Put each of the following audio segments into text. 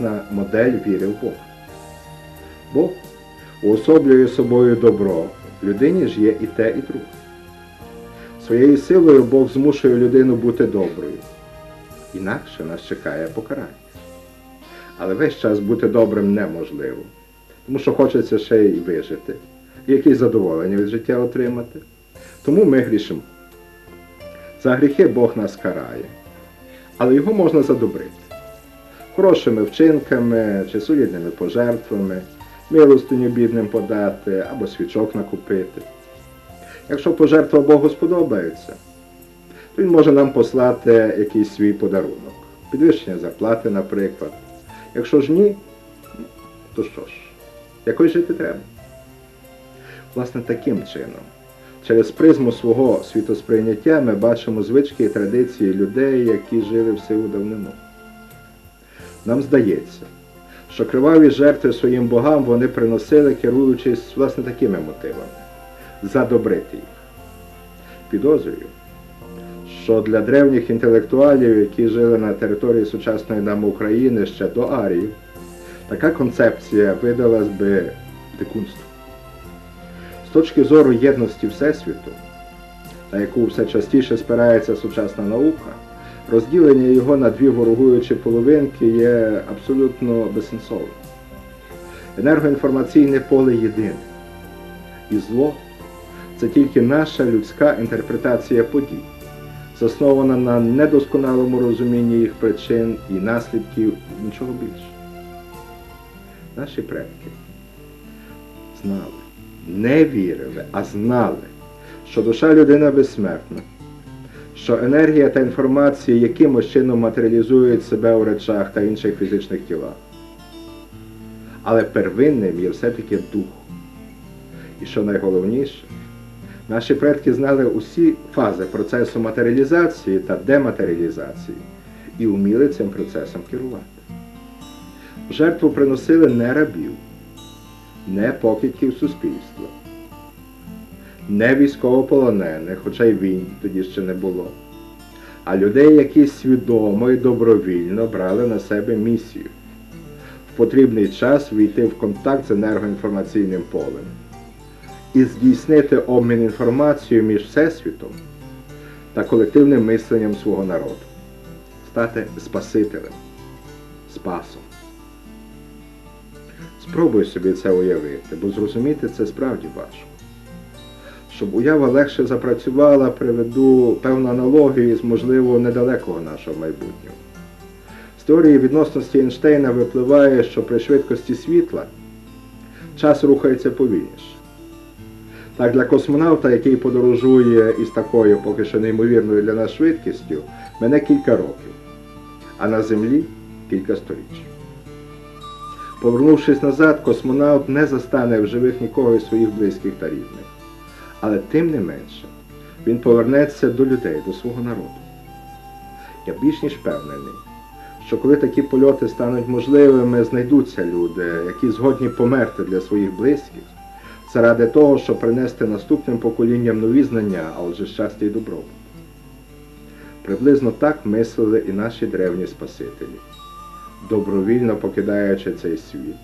сучасна модель віри в Бога. Бог уособлює собою добро, людині ж є і те, і друге. Своєю силою Бог змушує людину бути доброю. Інакше нас чекає покарання. Але весь час бути добрим неможливо, тому що хочеться ще й вижити, і якесь задоволення від життя отримати. Тому ми грішимо. За гріхи Бог нас карає, але його можна задобрити. Хорошими вчинками чи солідними пожертвами, милостиню бідним подати або свічок накупити. Якщо пожертва Богу сподобається, то Він може нам послати якийсь свій подарунок, підвищення зарплати, наприклад. Якщо ж ні, то що ж, якось жити треба. Власне, таким чином, через призму свого світосприйняття ми бачимо звички і традиції людей, які жили в силу давнину. Нам здається, що криваві жертви своїм богам вони приносили, керуючись власне такими мотивами задобрити їх. Підозрюю, що для древніх інтелектуалів, які жили на території сучасної нам України ще до Арії, така концепція видалась би дикунством. З точки зору єдності Всесвіту, на яку все частіше спирається сучасна наука, розділення його на дві ворогуючі половинки є абсолютно безсенсовним. Енергоінформаційне поле єдине. І зло це тільки наша людська інтерпретація подій, заснована на недосконалому розумінні їх причин і наслідків нічого більше. Наші предки знали, не вірили, а знали, що душа людина безсмертна, що енергія та інформація якимось чином матеріалізують себе у речах та інших фізичних тілах. Але первинним є все-таки дух. І що найголовніше, наші предки знали усі фази процесу матеріалізації та дематеріалізації і вміли цим процесом керувати. Жертву приносили не рабів, не покидьків суспільства, не військовополонених, хоча й війн тоді ще не було, а людей, які свідомо і добровільно брали на себе місію в потрібний час війти в контакт з енергоінформаційним полем і здійснити обмін інформацією між Всесвітом та колективним мисленням свого народу, стати Спасителем, Спасом. Спробуй собі це уявити, бо зрозуміти це справді важко. Щоб уява легше запрацювала, приведу певну аналогію з, можливо, недалекого нашого майбутнього. З теорії відносності Ейнштейна випливає, що при швидкості світла час рухається повільніше. Так, для космонавта, який подорожує із такою поки що неймовірною для нас швидкістю, мене кілька років, а на Землі кілька століть. Повернувшись назад, космонавт не застане в живих нікого із своїх близьких та рідних. Але тим не менше, він повернеться до людей, до свого народу. Я більш ніж впевнений, що коли такі польоти стануть можливими, знайдуться люди, які згодні померти для своїх близьких, заради того, щоб принести наступним поколінням нові знання, а отже щастя і добробут. Приблизно так мислили і наші древні Спасителі, добровільно покидаючи цей світ,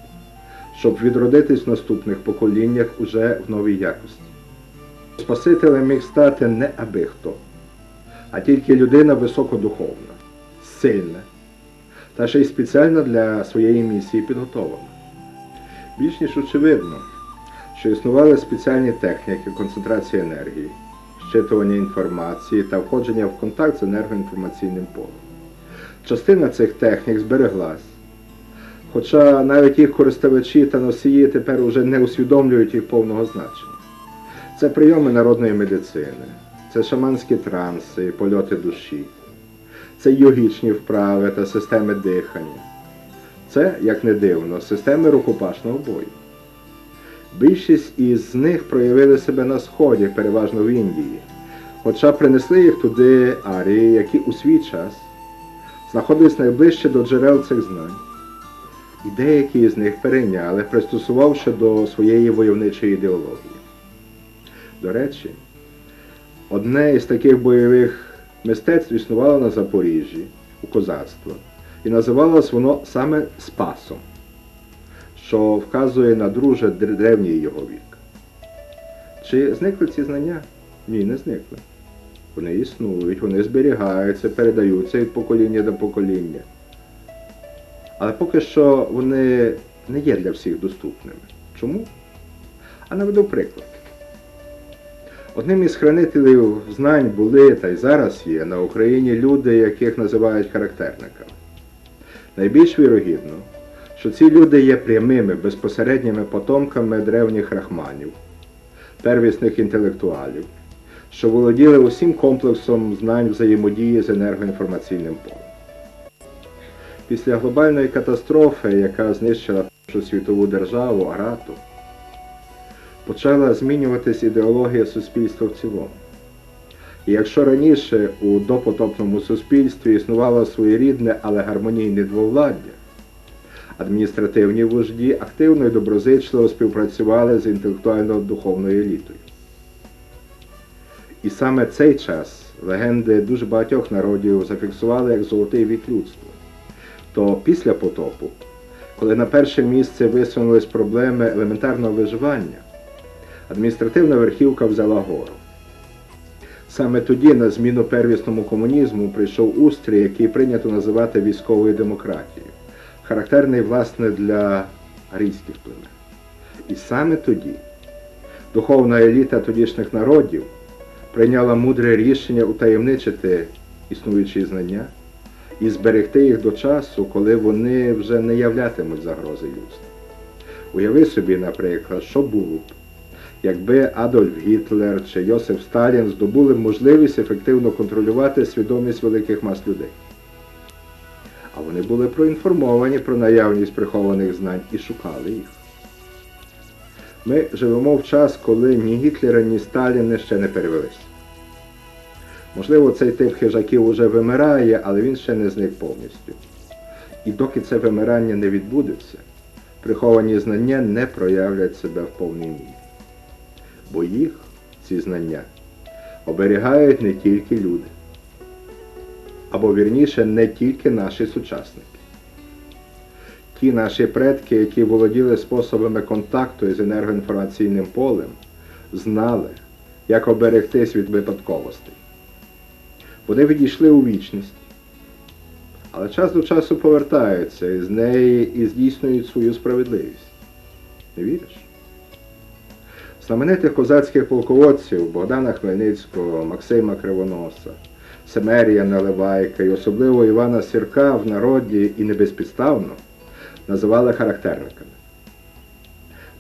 щоб відродитись в наступних поколіннях уже в новій якості. Спасителем міг стати не аби хто, а тільки людина високодуховна, сильна, та ще й спеціально для своєї місії підготовлена. Більш ніж очевидно, що існували спеціальні техніки концентрації енергії, щитування інформації та входження в контакт з енергоінформаційним полем. Частина цих технік збереглась, хоча навіть їх користувачі та носії тепер уже не усвідомлюють їх повного значення. Це прийоми народної медицини, це шаманські транси, польоти душі, це йогічні вправи та системи дихання. Це, як не дивно, системи рукопашного бою. Більшість із них проявили себе на Сході, переважно в Індії, хоча принесли їх туди арії, які у свій час знаходились найближче до джерел цих знань. І деякі з них перейняли, пристосувавши до своєї войовничої ідеології. До речі, одне із таких бойових мистецтв існувало на Запоріжжі у козацтво, І називалось воно саме Спасом, що вказує на друже древній його вік. Чи зникли ці знання? Ні, не зникли. Вони існують, вони зберігаються, передаються від покоління до покоління. Але поки що вони не є для всіх доступними. Чому? А наведу приклад. Одним із хранителів знань були та й зараз є на Україні люди, яких називають характерниками. Найбільш вірогідно, що ці люди є прямими безпосередніми потомками древніх рахманів, первісних інтелектуалів, що володіли усім комплексом знань взаємодії з енергоінформаційним полем. Після глобальної катастрофи, яка знищила Першу світову державу, Арату, почала змінюватись ідеологія суспільства в цілому. І якщо раніше у допотопному суспільстві існувало своєрідне, але гармонійне двовладдя, адміністративні вожді активно і доброзичливо співпрацювали з інтелектуально-духовною елітою. І саме цей час легенди дуже багатьох народів зафіксували як золотий вік людства. То після потопу, коли на перше місце висунулись проблеми елементарного виживання, адміністративна верхівка взяла гору. Саме тоді на зміну первісному комунізму прийшов устрій, який прийнято називати військовою демократією, характерний, власне, для арійських племен. І саме тоді духовна еліта тодішніх народів прийняла мудре рішення утаємничити існуючі знання і зберегти їх до часу, коли вони вже не являтимуть загрози людству. Уяви собі, наприклад, що було б, якби Адольф Гітлер чи Йосиф Сталін здобули можливість ефективно контролювати свідомість великих мас людей. А вони були проінформовані про наявність прихованих знань і шукали їх. Ми живемо в час, коли ні Гітлера, ні Сталіни ще не перевелись. Можливо, цей тип хижаків уже вимирає, але він ще не зник повністю. І доки це вимирання не відбудеться, приховані знання не проявлять себе в повній мірі. Бо їх, ці знання, оберігають не тільки люди, або вірніше, не тільки наші сучасники. Ті наші предки, які володіли способами контакту із енергоінформаційним полем, знали, як оберегтись від випадковостей. Вони відійшли у вічність, але час до часу повертаються і з неї і здійснюють свою справедливість. Не віриш? Знаменитих козацьких полководців Богдана Хмельницького, Максима Кривоноса, Семерія Наливайка і особливо Івана Сірка в народі і не безпідставно називали характерниками.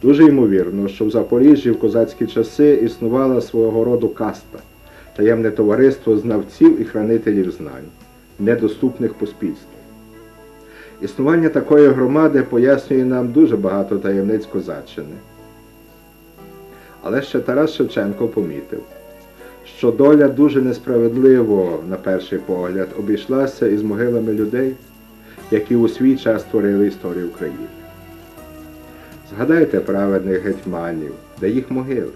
Дуже ймовірно, що в Запоріжжі в козацькі часи існувала свого роду каста, таємне товариство знавців і хранителів знань, недоступних поспільству. Існування такої громади пояснює нам дуже багато таємниць козаччини. Але ще Тарас Шевченко помітив, що доля дуже несправедливо, на перший погляд, обійшлася із могилами людей, які у свій час творили історію України. Згадайте праведних гетьманів, де їх могили,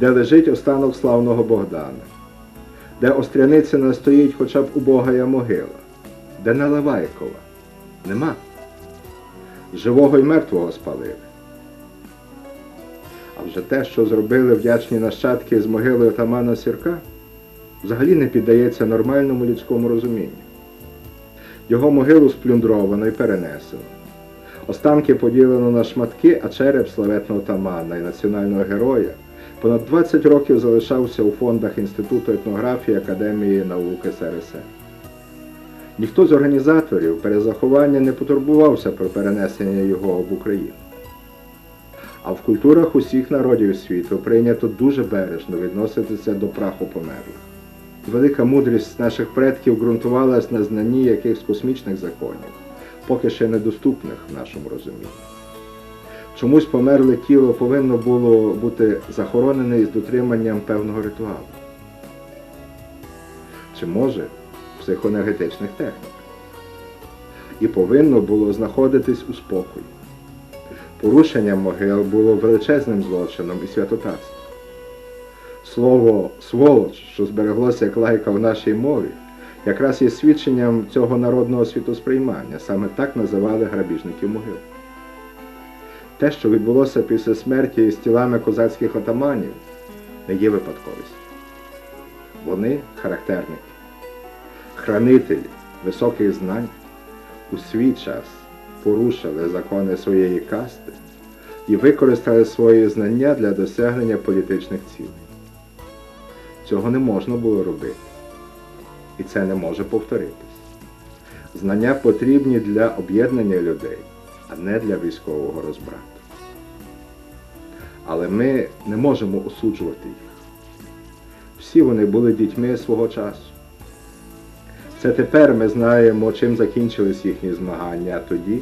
де лежить останок славного Богдана, де Остряницина стоїть хоча б убогая могила, де Наливайкова. Нема. Живого й мертвого спалили. А вже те, що зробили вдячні нащадки з могили отамана Сірка, взагалі не піддається нормальному людському розумінню. Його могилу сплюндровано і перенесено. Останки поділено на шматки, а череп славетного тамана і національного героя понад 20 років залишався у фондах Інституту етнографії Академії наук СРСР. Ніхто з організаторів перезаховання не потурбувався про перенесення його в Україну. А в культурах усіх народів світу прийнято дуже бережно відноситися до праху померлих. Велика мудрість наших предків ґрунтувалась на знанні якихось космічних законів, поки ще недоступних в нашому розумінні. Чомусь померле тіло повинно було бути захоронене із дотриманням певного ритуалу. Чи може психоенергетичних технік. І повинно було знаходитись у спокої. Порушення могил було величезним злочином і святотатством. Слово сволоч, що збереглося як лайка в нашій мові, якраз є свідченням цього народного світосприймання. Саме так називали грабіжників могил. Те, що відбулося після смерті з тілами козацьких отаманів, не є випадковістю. Вони характерники, хранителі високих знань у свій час порушили закони своєї касти і використали свої знання для досягнення політичних цілей. Цього не можна було робити. І це не може повторитись. Знання потрібні для об'єднання людей, а не для військового розбрату. Але ми не можемо осуджувати їх. Всі вони були дітьми свого часу. Це тепер ми знаємо, чим закінчились їхні змагання, тоді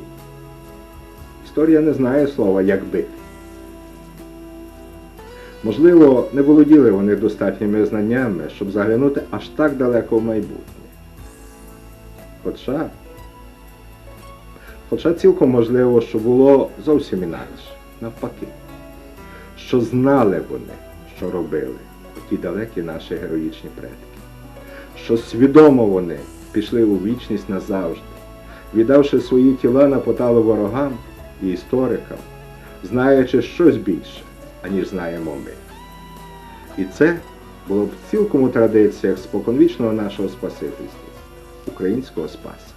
історія не знає слова як бити. Можливо, не володіли вони достатніми знаннями, щоб заглянути аж так далеко в майбутнє. Хоча, хоча цілком можливо, що було зовсім інакше, навпаки, що знали вони, що робили ті далекі наші героїчні предки, що свідомо вони пішли у вічність назавжди, віддавши свої тіла на поталу ворогам і історикам, знаючи щось більше, аніж знаємо ми. І це було б цілком у традиціях споконвічного нашого Спасительства, українського Спаса.